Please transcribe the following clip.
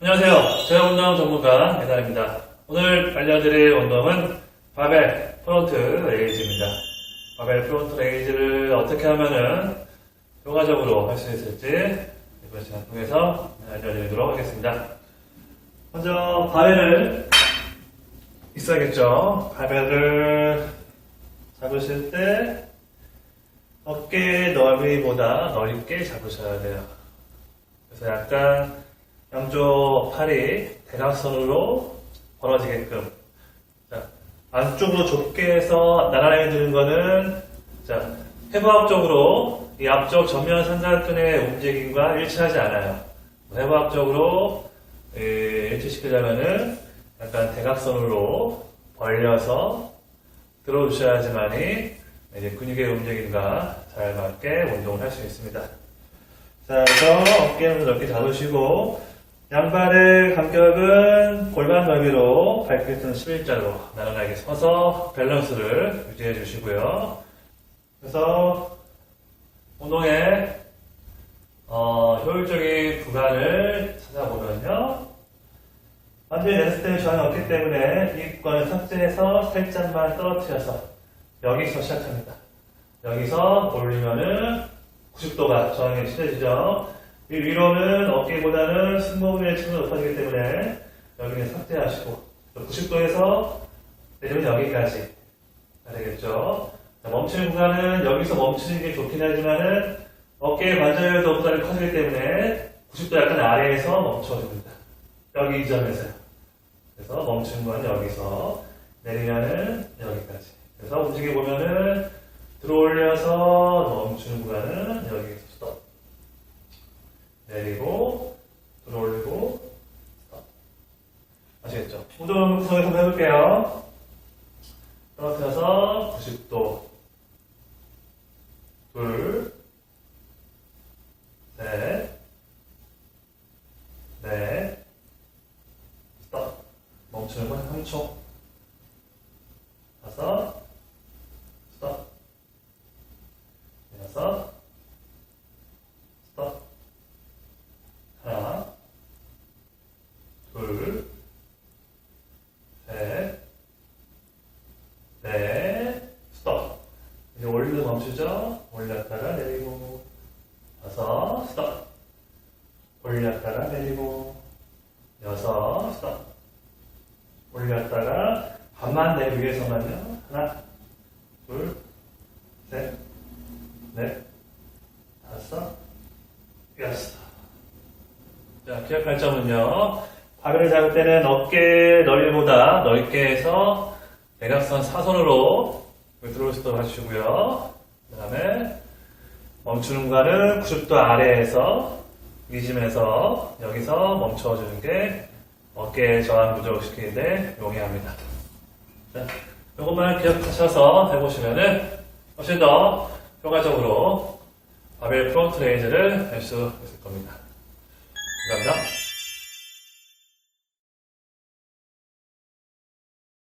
안녕하세요. 저녁운동 전문가 배달입니다. 오늘 알려드릴 운동은 바벨 프론트 레이즈입니다. 바벨 프론트 레이즈를 어떻게 하면은 효과적으로 할 수 있을지 이번 시간 통해서 알려드리도록 하겠습니다. 먼저 바벨을 있어야겠죠. 바벨을 잡으실 때 어깨 넓이보다 넓게 잡으셔야 돼요. 그래서 약간 양쪽 팔이 대각선으로 벌어지게끔. 자, 안쪽으로 좁게 해서 나란하게 드는 거는, 자, 해부학적으로 이 앞쪽 전면 삼각근의 움직임과 일치하지 않아요. 해부학적으로 예, 일치시키려면은 약간 대각선으로 벌려서 들어주셔야지만이 이제 근육의 움직임과 잘 맞게 운동을 할 수 있습니다. 자, 그래서 어깨는 넓게 잡으시고, 양발의 간격은 골반 넓이로 발끝은 11자로 나란하게 서서 밸런스를 유지해 주시고요. 그래서 운동의 어, 효율적인 구간을 찾아보면요. 완전히 저항이 없기 때문에 이 구간을 삭제해서 살짝만 떨어뜨려서 여기서 시작합니다. 여기서 올리면은 90도가 저항이 친해지죠. 이 위로는 어깨보다는 승모근의 층이 높아지기 때문에 여기는 삭제하시고 90도에서 내리면 여기까지 되겠죠. 자, 멈추는 구간은 여기서 멈추는 게 좋긴 하지만은 어깨 관절도 부담이 커지기 때문에 90도 약간 아래에서 멈춰줍니다. 여기 이 점에서요. 그래서 멈추는 건 여기서 내리면은 여기까지. 그래서 움직여 보면은 들어 올려서 멈추는 구간은 여기서 스톱. 내리고 들어올리고 스톱. 운동 통해서 한번 해볼게요. 떨어뜨려서 90도. 둘, 셋, 넷, 스톱. 멈추는 건 3초. 다섯, 스톱. 여섯, 스톱. 하나, 둘, 셋, 넷, 스톱. 이제 올리도 멈추죠? 올렸다가 내리고, 스톱. 올렸다가 내리고, 여섯, 스톱. 올렸다가 반만 내 위에서만요. 하나, 둘, 셋, 넷, 다섯, 여섯. 자, 기억할 점은요. 바벨을 잡을 때는 어깨 넓이보다 넓게 해서 대각선 사선으로 들어올 수도 하시고요. 그 다음에 멈추는 구간은 90도 아래에서 리즘에서 여기서 멈춰주는 게 어깨 저항 부족시키는데 용이합니다. 자, 이것만 기억하셔서 해보시면은 훨씬 더 효과적으로 바벨 프론트 레이즈를 할 수 있을 겁니다.